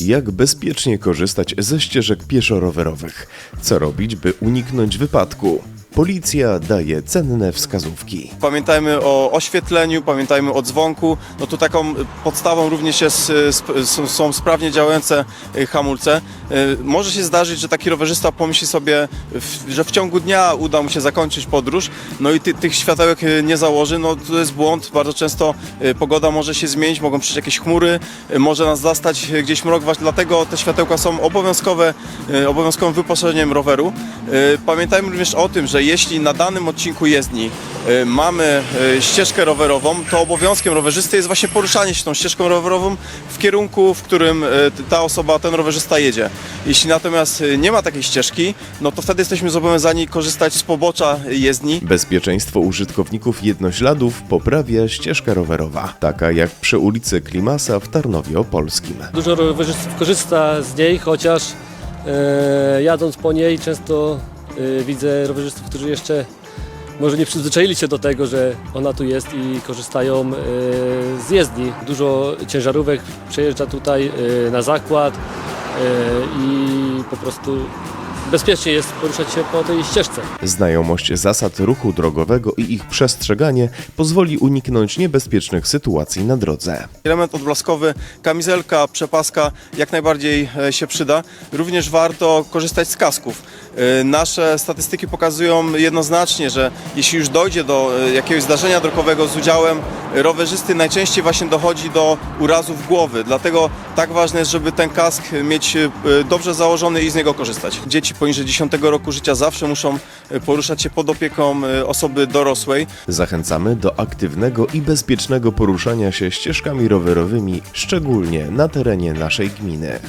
Jak bezpiecznie korzystać ze ścieżek pieszo-rowerowych? Co robić, by uniknąć wypadku? Policja daje cenne wskazówki. Pamiętajmy o oświetleniu, pamiętajmy o dzwonku. No tu taką podstawą również jest, s- są sprawnie działające y, hamulce. Y, Może się zdarzyć, że taki rowerzysta pomyśli sobie, że w ciągu dnia uda mu się zakończyć podróż, no i ty, tych światełek nie założy. No to jest błąd. Bardzo często pogoda może się zmienić, mogą przyjść jakieś chmury, może nas zastać gdzieś mrok, dlatego te światełka są obowiązkowe, obowiązkowym wyposażeniem roweru. Pamiętajmy również o tym, że jeśli na danym odcinku jezdni y, mamy y, ścieżkę rowerową, to obowiązkiem rowerzysty jest właśnie poruszanie się tą ścieżką rowerową w kierunku, w którym y, ta osoba, ten rowerzysta jedzie. Jeśli natomiast nie ma takiej ścieżki, no to wtedy jesteśmy zobowiązani korzystać z pobocza jezdni. Bezpieczeństwo użytkowników jednośladów poprawia ścieżka rowerowa, taka jak przy ulicy Klimasa w Tarnowie Opolskim. Dużo rowerzystów korzysta z niej, chociaż e, jadąc po niej często widzę rowerzystów, którzy jeszcze może nie przyzwyczaili się do tego, że ona tu jest i korzystają e, z jezdni. Dużo ciężarówek przejeżdża tutaj e, na zakład i po prostu bezpiecznie jest poruszać się po tej ścieżce. Znajomość zasad ruchu drogowego i ich przestrzeganie pozwoli uniknąć niebezpiecznych sytuacji na drodze. Element odblaskowy, kamizelka, przepaska jak najbardziej e, się przyda. Również warto korzystać z kasków. E, Nasze statystyki pokazują jednoznacznie, że jeśli już dojdzie do e, jakiegoś zdarzenia drogowego z udziałem rowerzysty, najczęściej właśnie dochodzi do urazów głowy. Dlatego tak ważne jest, żeby ten kask mieć dobrze założony i z niego korzystać. Dzieci poniżej 10 roku życia zawsze muszą e, poruszać się pod opieką e, osoby dorosłej. Zachęcamy do aktywnego i bezpiecznego poruszania się ścieżkami rowerowymi, szczególnie na terenie naszej gminy.